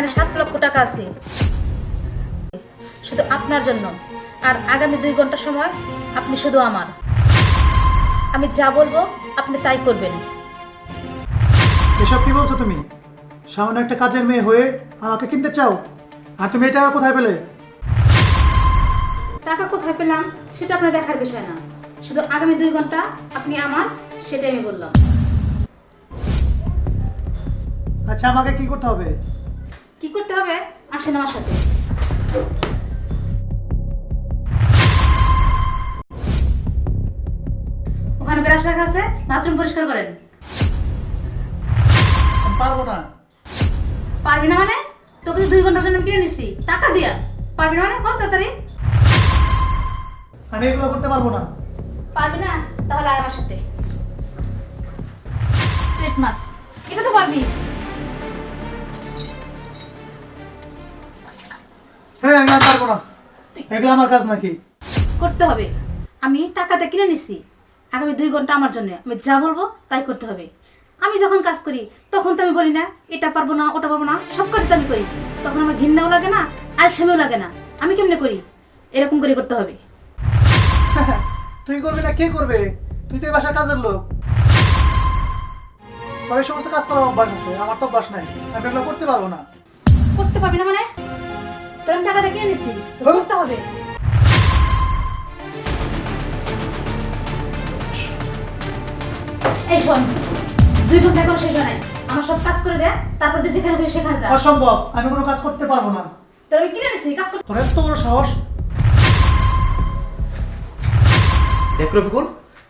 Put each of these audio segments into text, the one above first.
এখানে সাত লক্ষ টাকা আছে। শুধু আপনার জন্য। আর আগামী দুই ঘণ্টা সময় আপনি শুধু আমার। আমি যা বলব আপনি তাই করবেন। এসব কি বলছো তুমি? সামান্য একটা কাজের মেয়ে হয়ে আমাকে কিনতে চাও? আর তুমি এটা কোথায় পেলে? টাকা কোথায় পেলাম সেটা আপনার দেখার বিষয় না। শুধু আগামী দুই ঘণ্টা আপনি আমার সেটাই আমি বললাম। আচ্ছা আমাকে কি করতে হবে? কি করতে হবে? আসেন আমার সাথে। ওখানে ব্রাশ রাখা আছে বাথরুম পরিষ্কার করেন। পারব না। পারবি না মানে? তোকে দুই ঘণ্টার জন্য কিনে নিচ্ছি টাকা দিয়া। পারবি না মানে? কর তাড়াতাড়ি। আমি এগুলো করতে পারব না। পারবি না? তাহলে আয় আমার সাথে। মাছ। এটা তো পারবি। হ্যাঁ আমি আর পারব না। এগুলো আমার কাজ নাকি? করতে হবে। আমি টাকাতে কিনে নিচ্ছি আগামী দুই ঘণ্টা আমার জন্য। আমি যা বলব তাই করতে হবে। আমি যখন কাজ করি তখন তো আমি বলি না এটা পারব না ওটা পারব না সব কাজ তো আমি করি। তখন আমার ঘৃণাও লাগে না আলসেমিও লাগে না। আমি কেমনে করি? এরকম করে করতে হবে। তুই করবি না কে করবে? তুই তো এই বাসার কাজের লোক। এই সমস্ত কাজ করার অভ্যাস আছে আমার তো অভ্যাস নাই। আমি এগুলো করতে পারব না। করতে পারবি না মানে? তোর আমি টাকাতে কিনে নিচ্ছি তো হ্যাঁ? করতে হবে। এই শোন দুই ঘণ্টা শেষ হয় নাই। আমার সব কাজ করে দে তারপর তুই যেখানে খুশি সেখানে যা। অসম্ভব আমি কোনো কাজ করতে পারব না। তোর আমি কিনে নিচ্ছি কাজ করতে তোর এত বড় সাহস। দেখ রবিকুল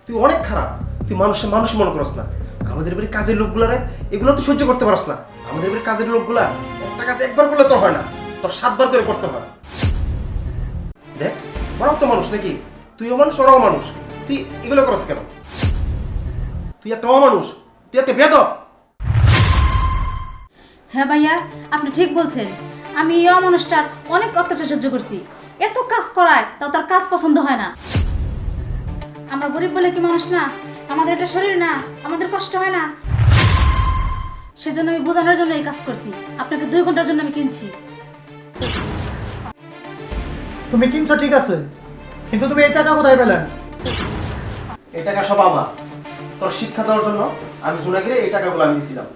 তুই অনেক খারাপ। তুই মানুষের মানুষ মনে করস না। আমাদের বাড়ির কাজের লোকগুলারে এগুলো তুই সহ্য করতে পারস না। আমাদের বাড়ির কাজের লোকগুলা একটা কাজ একবার করলে তোর হয় না। তোর সাতবার করে করতে হয়। দেখ তো মানুষ নাকি? মানুষ, ওরাও মানুষ। তুই এগুলো কেন? তুই একটা তুই একটা বেদক হ্যাঁ ভাইয়া, আপনি ঠিক বলছেন। আমি অমানুষটার অনেক অত্যাচার সহ্য করছি। এত কাজ করায়, তাও তার কাজ পছন্দ হয় না। আমরা গরিব বলে কি মানুষ না? আমাদের এটা শরীর না, আমাদের কষ্ট হয় না। সেজন্য আমি বোঝানোর জন্য এই কাজ করছি। আপনাকে দুই ঘণ্টার জন্য আমি কিনছি। তুমি কিনছো ঠিক আছে। কিন্তু তুমি এই টাকা কোথায় পেলে? এই টাকা সব আমার। তোর শিক্ষা দেওয়ার জন্য আমি জুনাগিরে এই টাকাগুলো আমি দিয়েছিলাম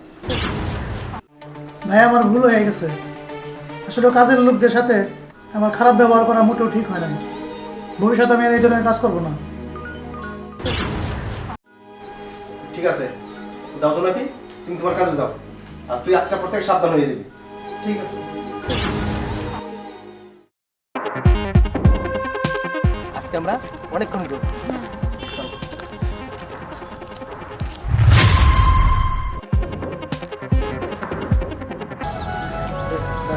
ভাই আমার ভুল হয়ে গেছে। আসলে কাজের লোকদের সাথে আমার খারাপ ব্যবহার করা মোটেও ঠিক হয় না ভবিষ্যতে আমি আর এই ধরনের কাজ করব না। ঠিক আছে। যাও তো নাকি তুমি তোমার কাজে যাও। আর তুই আজকের পর থেকে সাবধান হয়ে যাবি। ঠিক আছে। আজকে আমরা অনেকক্ষণ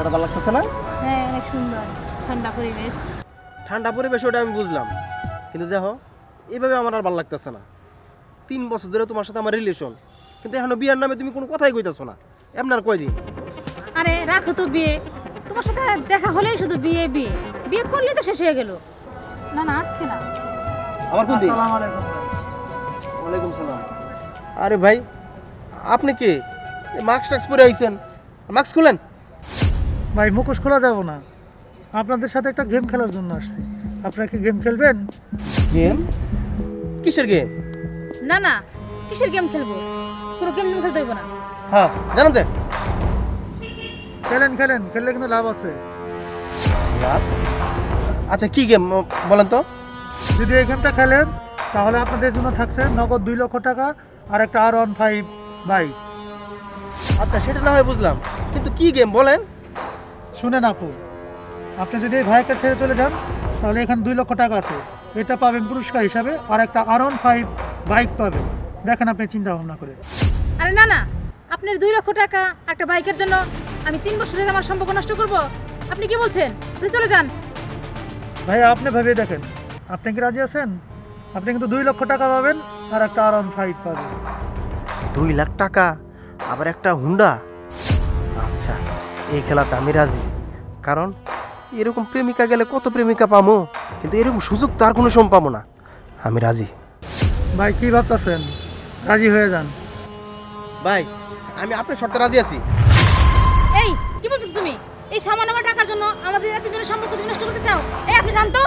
ভালো লাগতেছে না? হ্যাঁ অনেক সুন্দর। ঠান্ডা পরিবেশ। ঠান্ডা পরিবেশ ওটা আমি বুঝলাম। কিন্তু দেখো এইভাবে আমার আর ভালো লাগতেছে না। তিন বছর ধরে তোমার সাথে আমার রিলেশন কিন্তু এখনও বিয়ার নামে তুমি কোনো কথাই কইতাছো না। কয়দিন? আরে রাখো তো বিয়ে। তোমার সাথে দেখা হলেই শুধু বিয়ে বিয়ে। বিয়ে করলেই তো শেষ হয়ে গেল। না না আজকে না। আমার কোন দিন আসসালামু আলাইকুম ওয়ালাইকুম সালাম। আরে ভাই আপনি কি? মাস্ক টাক্স পরে আইছেন। মাস্ক খুলেন। ভাই মুখোশ খোলা যাব না। আপনাদের সাথে একটা গেম খেলার জন্য আসছি। আপনারা কি গেম খেলবেন? গেম কিসের গেম না না কিসের গেম খেলব? পুরো গেম খেলতে হইব না। হ্যাঁ জানেন তো। খেলেন খেলেন খেললে কিন্তু লাভ আছে। আচ্ছা কি গেম বলেন তো। যদি এই গেমটা খেলেন তাহলে আপনাদের জন্য থাকছে নগদ দুই লক্ষ টাকা আর একটা আর ওয়ান ফাইভ বাইক আচ্ছা সেটা না হয় বুঝলাম। কিন্তু কি গেম বলেন। শুনেন আপু আপনি যদি এই ভাইকে ছেড়ে চলে যান তাহলে এখানে দুই লক্ষ টাকা আছে। এটা পাবেন পুরস্কার হিসাবে আর একটা আর ওয়ান ফাইভ বাইক পাবেন। দেখেন আপনি চিন্তা ভাবনা করে। আরে না না আপনার দুই লক্ষ টাকা একটা বাইকের জন্য আমি তিন বছরের আমার সম্পর্ক নষ্ট করব। আপনি কি বলছেন? আপনি চলে যান। ভাই আপনি ভেবে দেখেন। আপনি কি রাজি আছেন? আপনি কিন্তু দুই লক্ষ টাকা পাবেন আর একটা আর ওয়ান ফাইভ পাবেন। দুই লাখ টাকা? আবার একটা হুন্ডা? আচ্ছা এই খেলাতে আমি রাজি। কারণ এরকম প্রেমিকা গেলে কত প্রেমিকা পামো? কিন্তু এরকম সুযোগ তো আর কোনো সময় পাবো না। আমি রাজি। ভাই কি ভাবতেছেন? রাজি হয়ে যান। ভাই আমি আপনার শর্তে রাজি আছি। এই কি বলছিস তুমি? এই সামান্য আমার টাকার জন্য আমাদের এতদিনের সম্পর্ক তুমি নষ্ট করতে চাও? এই আপনি জানতো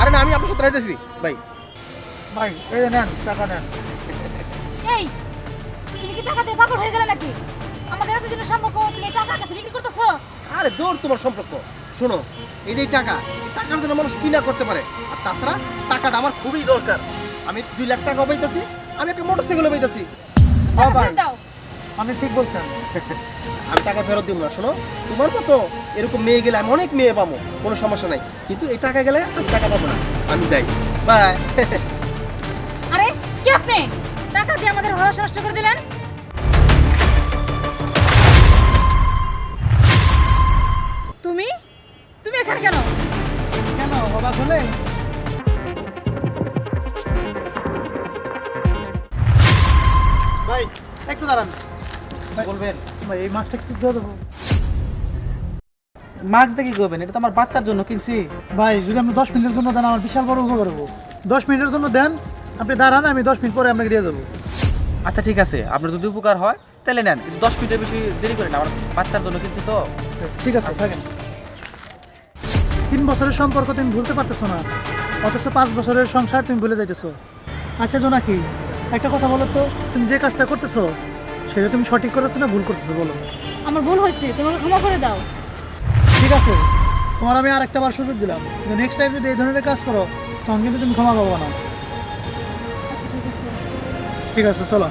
আরে না আমি আপনার সাথে রাইতেছি। ভাই। ভাই এই যে নেন টাকা নেন। এই তুমি কি টাকা দিয়ে পাগল হয়ে গেলে নাকি? আমাদের এতদিনের সম্পর্ক তুমি টাকা কাছে বিক্রি করতেছো? আরে দূর তোমার সম্পর্ক। শোনো এই যে টাকা টাকার জন্য মানুষ কি না করতে পারে? আর তাছাড়া টাকাটা আমার খুবই দরকার। আমি দুই লাখ টাকা পাইতেছি আমি একটা মোটর সাইকেলও পাইতেছি হ্যাঁ ভাই। দাও। আপনি ঠিক বলছেন। আমি টাকা ফেরত দিব না শোনো। তোমার মতো এরকম মেয়ে গেলে আমি অনেক মেয়ে পাবো কোনো সমস্যা নাই। কিন্তু এই টাকা গেলে আমি টাকা পাবো না আমি যাই। বাই। আরে কি আপনি? টাকা দিয়ে আমাদের ভরসা নষ্ট করে দিলেন? তুমি? তুমি এখানে কেন? কেন অবাক হলে? ভাই একটু দাঁড়ান। বলবেন। এই মাছটা কি দিয়ে দেবো। মাছ কি করবেন? এটা তো আমার বাচ্চার জন্য কিনছি। ভাই যদি আপনি দশ মিনিটের জন্য দেন আমার বিশাল বড় উপকার করব দশ মিনিটের জন্য দেন আপনি দাঁড়ান আমি দশ মিনিট পরে আপনাকে দিয়ে দেবো। আচ্ছা ঠিক আছে। আপনার যদি উপকার হয় তাহলে নেন। দশ মিনিটের বেশি দেরি করেন আমার বাচ্চার জন্য কিনছি তো। ঠিক আছে থাকেন। তিন বছরের সম্পর্ক তুমি ভুলতে পারতেছো না। অথচ পাঁচ বছরের সংসার তুমি ভুলে যাইতেছো। আচ্ছা জোনাকি একটা কথা বলো তো তুমি যে কাজটা করতেছো সেটা তুমি সঠিক করেছ না ভুল করতেছো বলো। আমার ভুল হয়েছে তোমাকে ক্ষমা করে দাও। ঠিক আছে তোমার আমি আর একটা বার সুযোগ দিলাম। কিন্তু নেক্সট টাইম যদি এই ধরনের কাজ করো তখন কিন্তু তুমি ক্ষমা পাবো না। আচ্ছা ঠিক আছে। ঠিক আছে চলো।